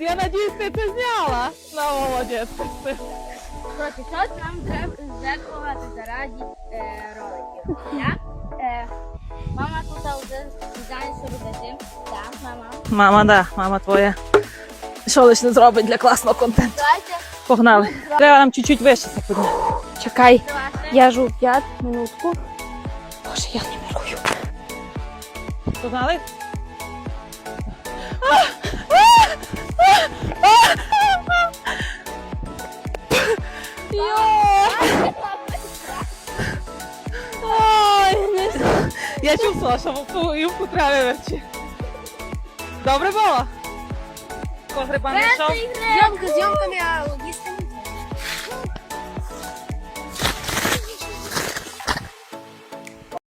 Я надіюсь, ти це зняла. Ну, молодець. Коротше, що нам треба зеркалувати заради е, роликів. Я, е, мама тут вже що робити. Так, мама. Мама, да, мама твоя. Що лише не зробить для класного контенту? Давайте Погнали. Треба нам чуть-чуть вище це підняти. Чекай, давайте. я жу 5 минутку. Боже, я не міркую. Погнали? Yok. Oj, nie- Ja cię usłyszę, bo po- i poprawiam cię. Dobre było. Kochry pan Więcej Jomka,